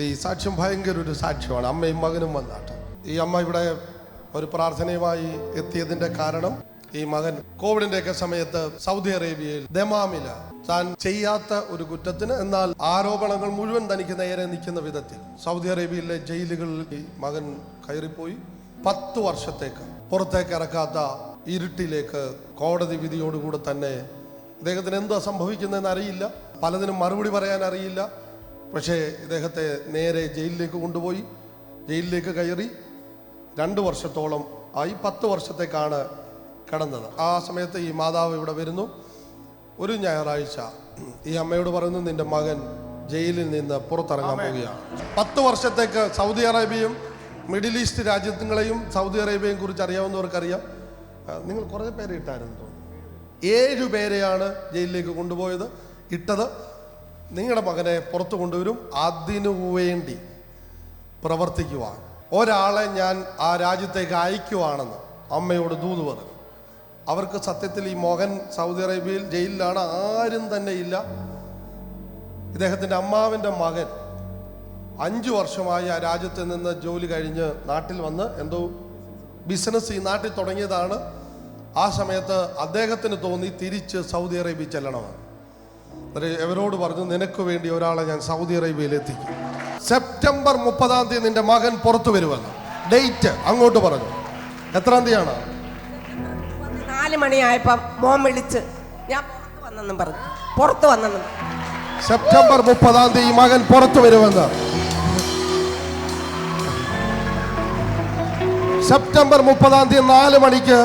ഈ സാക്ഷ്യം ഭയങ്കര ഒരു സാക്ഷ്യമാണ്. അമ്മയും മകനും വന്നാട്ട്. ഈ അമ്മ ഇവിടെ ഒരു പ്രാർത്ഥനയുമായി എത്തിയതിന്റെ കാരണം ഈ മകൻ കോവിഡിന്റെ ഒക്കെ സമയത്ത് സൗദി അറേബ്യയിൽ ദമാമില. താൻ ചെയ്യാത്ത ഒരു കുറ്റത്തിന് എന്നാൽ ആരോപണങ്ങൾ മുഴുവൻ തനിക്ക് നേരെ നിൽക്കുന്ന വിധത്തിൽ സൗദി അറേബ്യയിലെ ജയിലുകളിൽ ഈ മകൻ കയറിപ്പോയി. പത്ത് വർഷത്തേക്ക് പുറത്തേക്ക് ഇറക്കാത്ത ഇരുട്ടിലേക്ക് കോടതി വിധിയോടുകൂടെ തന്നെ അദ്ദേഹത്തിന് എന്താ സംഭവിക്കുന്നതെന്ന് അറിയില്ല. പലതിനും മറുപടി പറയാൻ അറിയില്ല. പക്ഷേ ഇദ്ദേഹത്തെ നേരെ ജയിലിലേക്ക് കൊണ്ടുപോയി ജയിലിലേക്ക് കയറി രണ്ട് വർഷത്തോളം ആയി പത്ത് വർഷത്തേക്കാണ് കിടന്നത്. ആ സമയത്ത് ഈ മാതാവ് ഇവിടെ വരുന്നു. ഒരു ഞായറാഴ്ച ഈ അമ്മയോട് പറയുന്നു നിന്റെ മകൻ ജയിലിൽ നിന്ന് പുറത്തിറങ്ങാൻ പോവുകയാണ്. പത്ത് വർഷത്തേക്ക് സൗദി അറേബ്യയും മിഡിൽ ഈസ്റ്റ് രാജ്യങ്ങളെയും സൗദി അറേബ്യയും കുറിച്ച് അറിയാവുന്നവർക്കറിയാം. നിങ്ങൾ കുറേ പേരെ ഇട്ടായിരുന്നു തോന്നുന്നു. ഏഴു പേരെയാണ് ജയിലിലേക്ക് കൊണ്ടുപോയത് ഇട്ടത്. നിങ്ങളുടെ മകനെ പുറത്തു കൊണ്ടുവരും. അതിനു വേണ്ടി പ്രവർത്തിക്കുവാൻ. ഒരാളെ ഞാൻ ആ രാജ്യത്തേക്ക് അയക്കുവാണെന്ന് അമ്മയോട് ദൂത് പറഞ്ഞു. അവർക്ക് സത്യത്തിൽ ഈ മോഹൻ സൗദി അറേബ്യയിൽ ജയിലിലാണ് ആരും തന്നെ ഇല്ല. ഇദ്ദേഹത്തിന്റെ അമ്മാവിന്റെ മകൻ അഞ്ചു വർഷമായി ആ രാജ്യത്ത് നിന്ന് ജോലി കഴിഞ്ഞ് നാട്ടിൽ വന്ന് എന്തോ ബിസിനസ് ഈ നാട്ടിൽ തുടങ്ങിയതാണ്. ആ സമയത്ത് അദ്ദേഹത്തിന് തോന്നി തിരിച്ച് സൗദി അറേബ്യ ചെല്ലണമെന്ന്. എന്നിട്ട് ഇവരോട് പറഞ്ഞു നിനക്ക് വേണ്ടി ഒരാളെ ഞാൻ സൗദി അറേബ്യയിൽ എത്തിക്കും. സെപ്റ്റംബർ മുപ്പതാം തീയതി നിന്റെ മകൻ പുറത്തു വരുമെന്ന്. ഡേറ്റ് അങ്ങോട്ട് പറഞ്ഞു. എത്രാം തീയതിയാണ്? നാല് മണിയായപ്പം മോൻ വിളിച്ച് ഞാൻ പുറത്ത് വന്നെന്നും പറഞ്ഞു. പുറത്ത് വന്നെന്നും സെപ്റ്റംബർ മുപ്പതാം തീയതി മകൻ പുറത്തു വരുമെന്ന്. സെപ്റ്റംബർ മുപ്പതാം തീയതി നാല് മണിക്ക്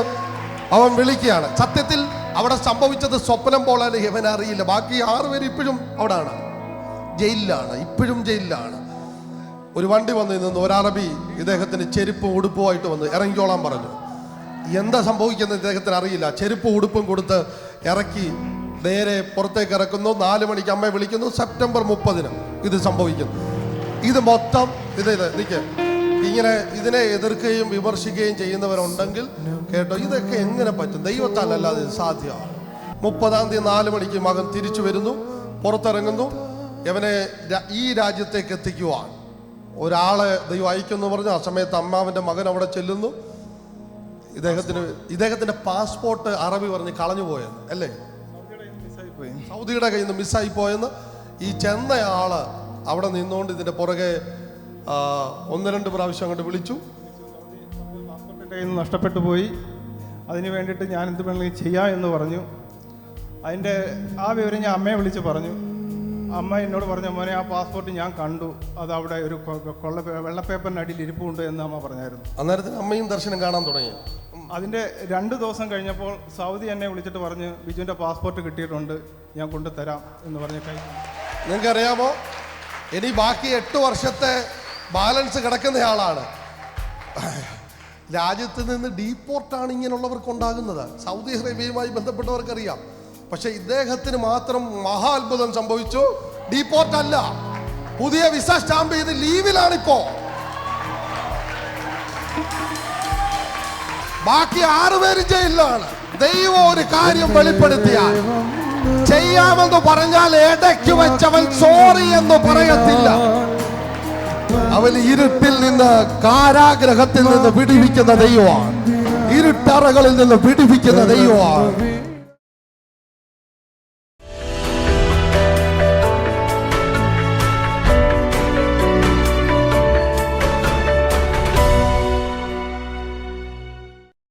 അവൻ വിളിക്കുകയാണ്. സത്യത്തിൽ അവിടെ സംഭവിച്ചത് സ്വപ്നം പോലാണ് ഇവൻ അറിയില്ല. ബാക്കി ആറുപേര് ഇപ്പോഴും അവിടാണ്. ജയിലിലാണ്. ഇപ്പോഴും ജയിലിലാണ്. ഒരു വണ്ടി വന്നു നിന്ന് ഒരറബി ഇദ്ദേഹത്തിന് ചെരുപ്പും ഉടുപ്പുമായിട്ട് വന്ന് ഇറങ്ങിക്കോളാൻ പറഞ്ഞു. എന്താ സംഭവിക്കുന്നത് ഇദ്ദേഹത്തിന് അറിയില്ല. ചെരുപ്പും ഉടുപ്പും കൊടുത്ത് ഇറക്കി നേരെ പുറത്തേക്ക് ഇറക്കുന്നു. നാല് മണിക്ക് അമ്മയെ വിളിക്കുന്നു. സെപ്റ്റംബർ മുപ്പതിന് ഇത് സംഭവിക്കുന്നു. ഇത് മൊത്തം ഇത് ഇത് നിൽക്ക് ഇങ്ങനെ ഇതിനെ എതിർക്കുകയും വിമർശിക്കുകയും ചെയ്യുന്നവരുണ്ടെങ്കിൽ കേട്ടോ ഇതൊക്കെ എങ്ങനെ പറ്റും? ഇത് സാധ്യമാണ്. മുപ്പതാം തീയതി നാല് മണിക്ക് മകൻ തിരിച്ചു വരുന്നു പുറത്തിറങ്ങുന്നു. ഇവനെ ഈ രാജ്യത്തേക്ക് എത്തിക്കുവാൻ. ഒരാളെ ദൈവം അയക്കുമെന്ന് പറഞ്ഞു ആ സമയത്ത് അമ്മാവിന്റെ മകൻ അവിടെ ചെല്ലുന്നു. ഇദ്ദേഹത്തിന് ഇദ്ദേഹത്തിന്റെ പാസ്പോർട്ട് അറബി പറഞ്ഞ് കളഞ്ഞു പോയെന്ന് അല്ലേ? സൗദിയുടെ കയ്യിൽ നിന്ന് മിസ്സായി പോയെന്ന്. ഈ ചെന്നയാൾ അവിടെ നിന്നുകൊണ്ട് ഇതിന്റെ പുറകെ ഒന്ന് രണ്ട് പ്രാവശ്യം അങ്ങോട്ട് വിളിച്ചു. കയ്യിൽ നിന്ന് നഷ്ടപ്പെട്ടു പോയി. അതിന് വേണ്ടിയിട്ട് ഞാൻ എന്ത് വേണമെങ്കിൽ ചെയ്യാം എന്ന് പറഞ്ഞു. അതിന്റെ ആ വിവരം ഞാൻ അമ്മയെ വിളിച്ച് പറഞ്ഞു. അമ്മ എന്നോട് പറഞ്ഞു മോനെ ആ പാസ്പോർട്ട് ഞാൻ കണ്ടു. അത് അവിടെ ഒരു കൊള്ള വെള്ളപ്പേപ്പറിന്റെ അടിയിൽ ഇരിപ്പുണ്ട് എന്ന് അമ്മ പറഞ്ഞായിരുന്നു. അന്നേരത്തിന് അമ്മയും ദർശനം കാണാൻ തുടങ്ങി. അതിന്റെ രണ്ട് ദിവസം കഴിഞ്ഞപ്പോൾ സൗദി എന്നെ വിളിച്ചിട്ട് പറഞ്ഞ് ബിജുവിന്റെ പാസ്പോർട്ട് കിട്ടിയിട്ടുണ്ട്. ഞാൻ കൊണ്ടുതരാം എന്ന് പറഞ്ഞ കൈ നിങ്ങൾക്കറിയാമോ? ഇനി ബാക്കി എട്ട് വർഷത്തെ ബാലൻസ് കിടക്കുന്നയാളാണ്. രാജ്യത്ത് നിന്ന് ഡീപ്പോർട്ടാണ് ഇങ്ങനെയുള്ളവർക്ക് ഉണ്ടാകുന്നത് സൗദി അറേബ്യയുമായി ബന്ധപ്പെട്ടവർക്കറിയാം. പക്ഷെ ഇദ്ദേഹത്തിന് മാത്രം മഹാ അത്ഭുതം സംഭവിച്ചു. ഡീപ്പോർട്ട് അല്ല പുതിയ വിസ സ്റ്റാമ്പ് ചെയ്ത് ലീവിലാണിപ്പോ. ബാക്കി ആറുപേരും ജയിലിലാണ്. ദൈവം ഒരു കാര്യം വെളിപ്പെടുത്തിയാൽ ചെയ്യാമെന്ന് പറഞ്ഞാൽ ഇടയ്ക്ക് വെച്ചവൻ സോറി എന്ന് പറയത്തില്ല. അവൻ ഇരുട്ടിൽ നിന്ന് കാരാഗ്രഹത്തിൽ നിന്ന് വിടിവിക്കുന്ന ദൈവമാണ്. ഇരുട്ടറകളിൽ നിന്ന് വിടിവിക്കുന്ന ദൈവമാണ്.